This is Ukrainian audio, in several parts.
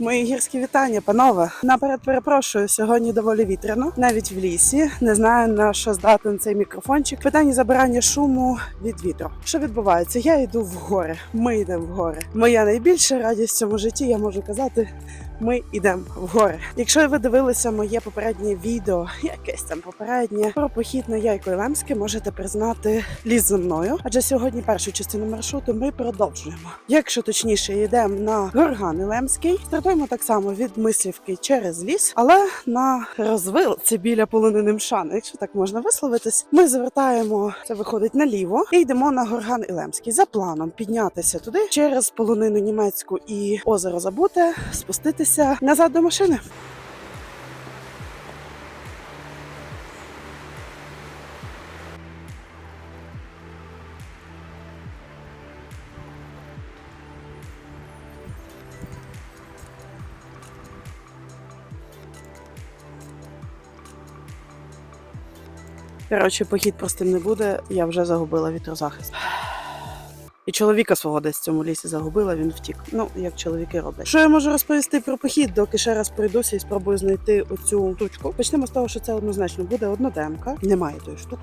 Мої гірські вітання, панове. Наперед перепрошую, сьогодні доволі вітряно, навіть в лісі. Не знаю на що здатен цей мікрофончик. Питання забирання шуму від вітру. Що відбувається? Я йду в гори. Ми йдемо в гори. Моя найбільша радість в цьому житті, я можу казати. Ми йдемо в гори. Якщо ви дивилися моє попереднє відео, якесь там попереднє про похід на Яйко Лемське, можете признати ліс зі мною. Адже сьогодні першу частину маршруту ми продовжуємо. Якщо точніше, йдемо на Горган Лемський, стартуємо так само від мислівки через ліс, але на розвилці біля полонини Мшани, якщо так можна висловитись, ми звертаємо це виходить наліво і йдемо на Горган Ілемський за планом піднятися туди через полонину німецьку і озеро Забуте, спуститися назад до машини. Коротше, похід простим не буде, я вже загубила вітрозахист. І чоловіка свого десь в цьому лісі загубила, він втік. Ну, як чоловіки роблять. Що я можу розповісти про похід, доки ще раз прийдуся і спробую знайти оцю штучку. Почнемо з того, що це однозначно буде одноденка. Немає тої штуки.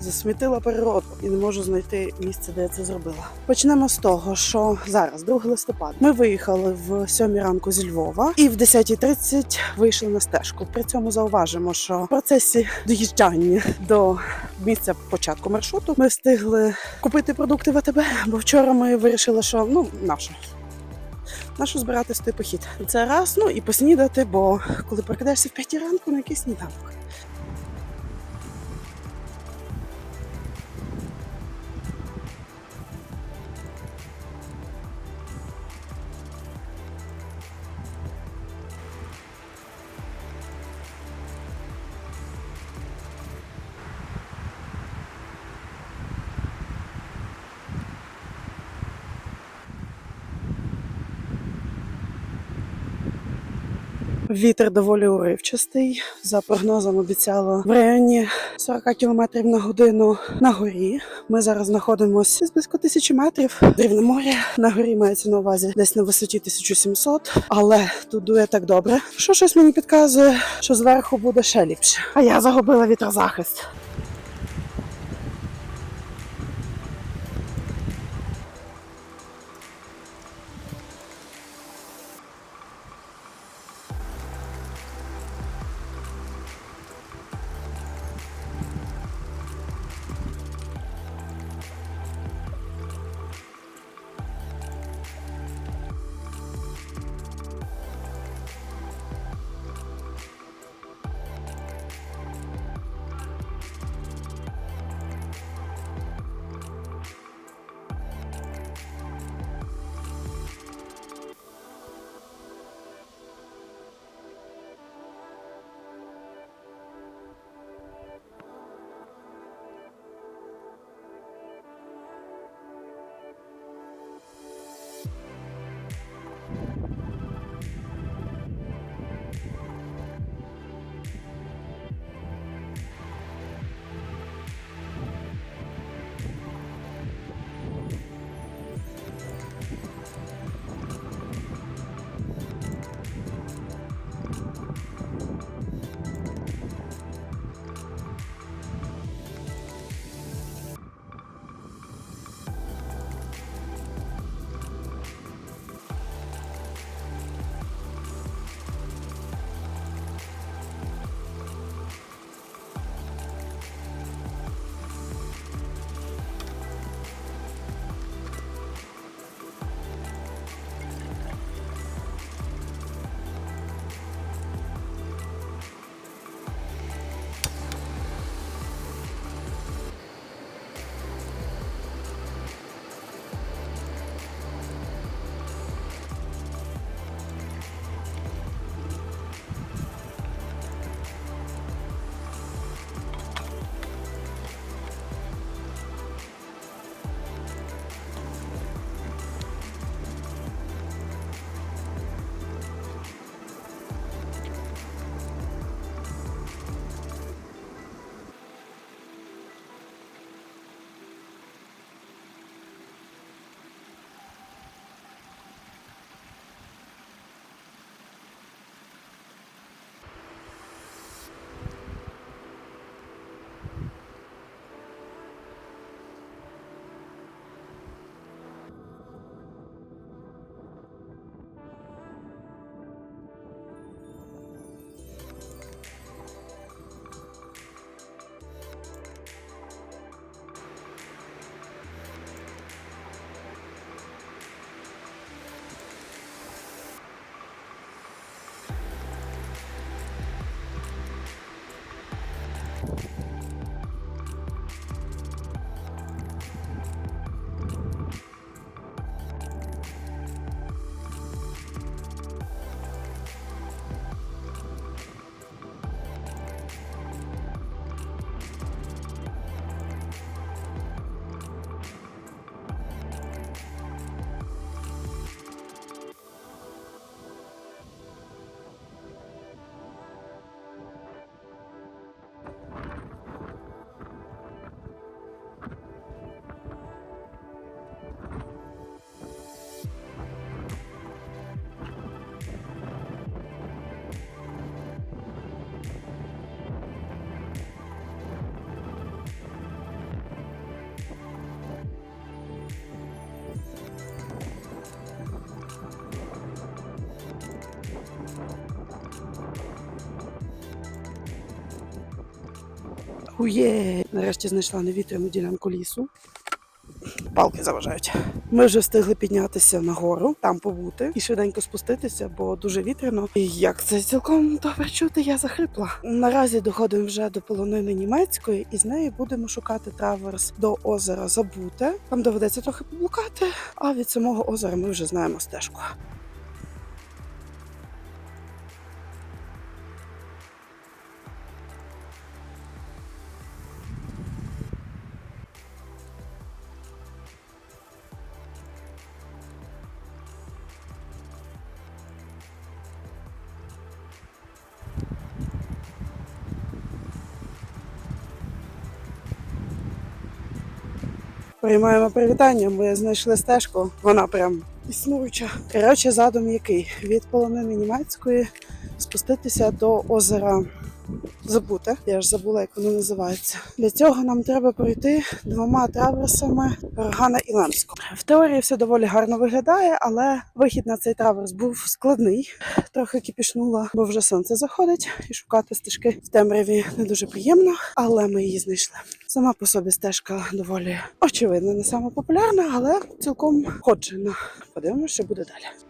Засмітила природу і не можу знайти місце, де я це зробила. Почнемо з того, що зараз, 2 листопада, ми виїхали в 7 ранку зі Львова і в 10.30 вийшли на стежку. При цьому зауважимо, що в процесі доїжджання до місця початку маршруту ми встигли купити продукти в АТБ, бо вчора ми вирішили, що ну наше. Нащо збирати в той похід? Це раз, ну і поснідати, бо коли прокидаєшся в 5 ранку, на якийсь сніданок. Вітер доволі уривчастий. За прогнозом обіцяло в районі 40 км на годину на горі. Ми зараз знаходимося з близько тисячі метрів. Рівне море на горі мається на увазі десь на висоті 1700. Але тут дує так добре, що щось мені підказує, що зверху буде ще ліпше. А я загубила вітрозахист. Ує! Нарешті знайшла невітряну ділянку лісу. Палки заважають. Ми вже встигли піднятися нагору, там побути і швиденько спуститися, бо дуже вітряно. І як це цілком добре чути, я захрипла. Наразі доходимо вже до полонини німецької, і з неї будемо шукати траверс до озера Забуте. Там доведеться трохи поблукати, а від самого озера ми вже знаємо стежку. Приймаємо привітання. Ми знайшли стежку. Вона прям існуюча. Коротше, задум який від полонини німецької спуститися до озера Забуте. Я ж забула, як воно називається. Для цього нам треба пройти двома траверсами Рогана і Лемську. В теорії все доволі гарно виглядає, але вихід на цей траверс був складний. Трохи кипішнула, бо вже сонце заходить, і шукати стежки в темряві не дуже приємно, але ми її знайшли. Сама по собі стежка доволі очевидно, не сама популярна, але цілком ходжена. Подивимося, що буде далі.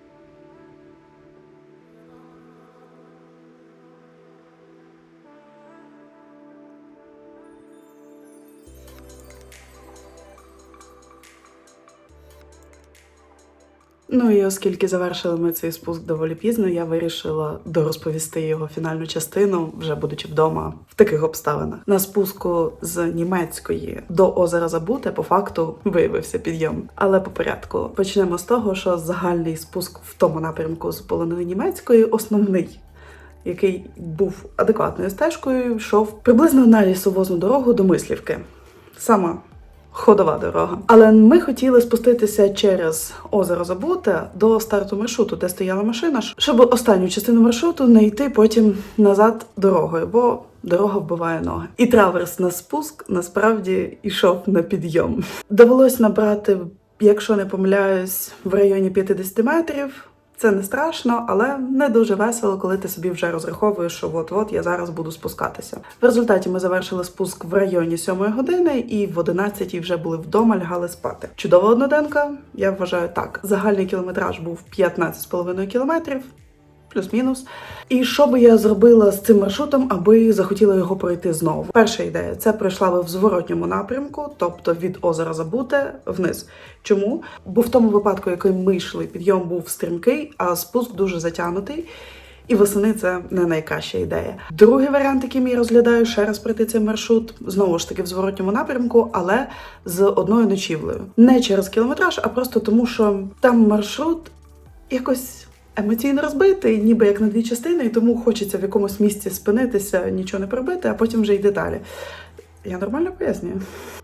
Ну і оскільки завершили ми цей спуск доволі пізно, я вирішила дорозповісти його фінальну частину, вже будучи вдома в таких обставинах. На спуску з німецької до озера Забуте по факту виявився підйом. Але по порядку почнемо з того, що загальний спуск в тому напрямку з полонини німецької основний. Який був адекватною стежкою, йшов приблизно на лісовозну дорогу до Мислівки. Сама ходова дорога. Але ми хотіли спуститися через озеро Забуте до старту маршруту, де стояла машина, щоб останню частину маршруту не йти потім назад дорогою, бо дорога вбиває ноги. І траверс на спуск насправді йшов на підйом. Довелось набрати, якщо не помиляюсь, в районі 50 метрів. Це не страшно, але не дуже весело, коли ти собі вже розраховуєш, що от-от я зараз буду спускатися. В результаті ми завершили спуск в районі 7 години і в 11 вже були вдома, лягали спати. Чудова одноденка, я вважаю так. Загальний кілометраж був 15,5 кілометрів. Плюс-мінус. І що би я зробила з цим маршрутом, аби захотіла його пройти знову? Перша ідея це пройшла би в зворотньому напрямку, тобто від озера Забуте вниз. Чому? Бо в тому випадку, який ми йшли, підйом був стрімкий, а спуск дуже затягнутий. І восени це не найкраща ідея. Другий варіант, який я розглядаю, ще раз пройти цей маршрут, знову ж таки в зворотньому напрямку, але з одною ночівлею. Не через кілометраж, а просто тому, що там маршрут якось емоційно розбитий, ніби як на дві частини, і тому хочеться в якомусь місці спинитися, нічого не пробити, а потім вже йти далі. Я нормально пояснюю.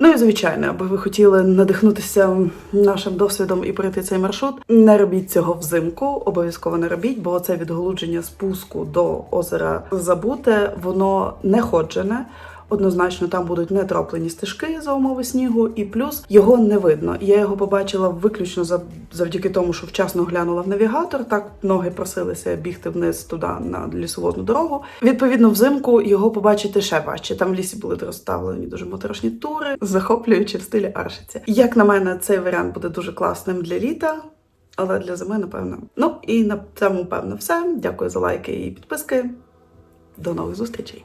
Ну і звичайно, аби ви хотіли надихнутися нашим досвідом і пройти цей маршрут, не робіть цього взимку, обов'язково не робіть, бо це відголудження спуску до озера Забуте, воно не ходжене. Однозначно там будуть нетроплені стежки за умови снігу, і плюс його не видно. Я його побачила виключно завдяки тому, що вчасно глянула в навігатор. Так ноги просилися бігти вниз туди на лісовозну дорогу. Відповідно, взимку його побачити ще важче. Там в лісі були розставлені дуже моторошні тури, захоплюючи в стилі Аршиці. Як на мене, цей варіант буде дуже класним для літа. Але для зими, напевно. Ну і на цьому, певно, все. Дякую за лайки і підписки. До нових зустрічей!